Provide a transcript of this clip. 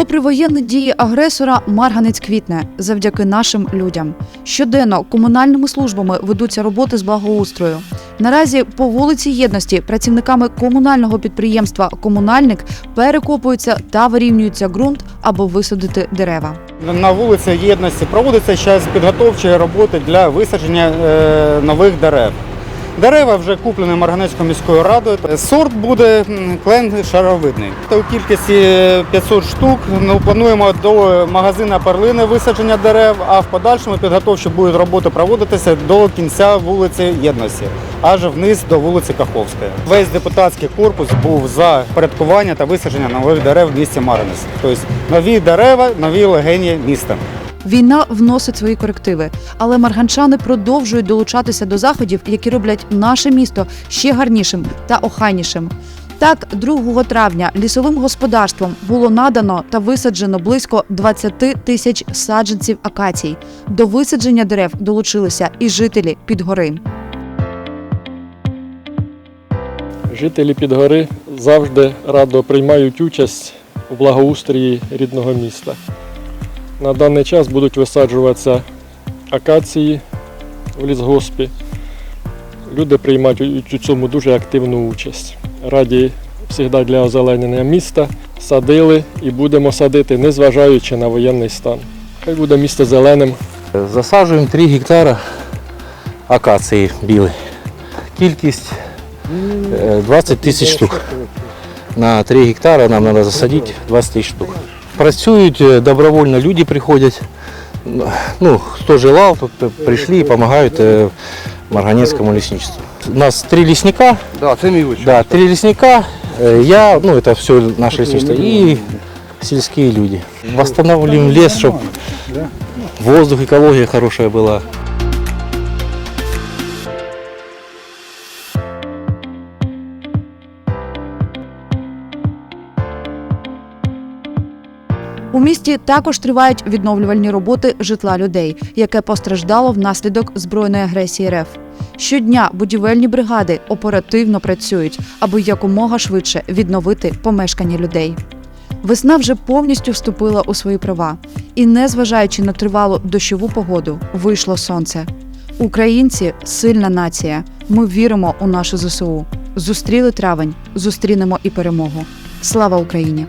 Попри воєнні дії агресора, Марганець квітне завдяки нашим людям. Щоденно комунальними службами ведуться роботи з благоустрою. Наразі по вулиці Єдності працівниками комунального підприємства Комунальник перекопуються та вирівнюється ґрунт, аби висадити дерева. На вулиці Єдності проводяться зараз підготовчі роботи для висадження е, нових дерев. Дерева вже куплені Марганецькою міською радою. Сорт буде клен шаровидний. У кількості 500 штук ну, плануємо до магазину перлини висадження дерев, а в подальшому підготовчі будуть роботи проводитися до кінця вулиці Єдності, аж вниз до вулиці Каховської. Весь депутатський корпус був за порядкування та висадження нових дерев в місті Марганець. Тобто нові дерева, нові легені міста. Війна вносить свої корективи, але марганчани продовжують долучатися до заходів, які роблять наше місто ще гарнішим та охайнішим. Так, 2 травня лісовим господарством було надано та висаджено близько 20 тисяч саджанців акацій. До висадження дерев долучилися і жителі Підгори. Жителі Підгори завжди радо приймають участь у благоустрої рідного міста. На даний час будуть висаджуватися акації в лісгоспі. Люди приймають у цьому дуже активну участь. Раді завжди для озеленення міста садили і будемо садити, незважаючи на воєнний стан. Хай буде місто зеленим, Засаджуємо 3 гектара акації білої. Кількість е, 20 тисяч штук. На 3 гектара нам треба засадити 20 тисяч штук Працюють е, добровольно, люди приходять. Ну, хто желав, тут прийшли і допомагають е, Марганецькому лісничеству. У нас три лісника, Да, це мій учень. да, три лісника, е, я, ну это все наше лесничество, и сельские люди. Восстанавливаем лес, чтобы воздух, экология хорошая была. У місті також тривають відновлювальні роботи житла людей, яке постраждало внаслідок збройної агресії РФ. Щодня будівельні бригади оперативно працюють, аби якомога швидше відновити помешкання людей. Весна вже повністю вступила у свої права, і, незважаючи на тривалу дощову погоду, вийшло сонце. Українці сильна нація. Ми віримо у нашу ЗСУ. Зустріли травень, зустрінемо і перемогу. Слава Україні!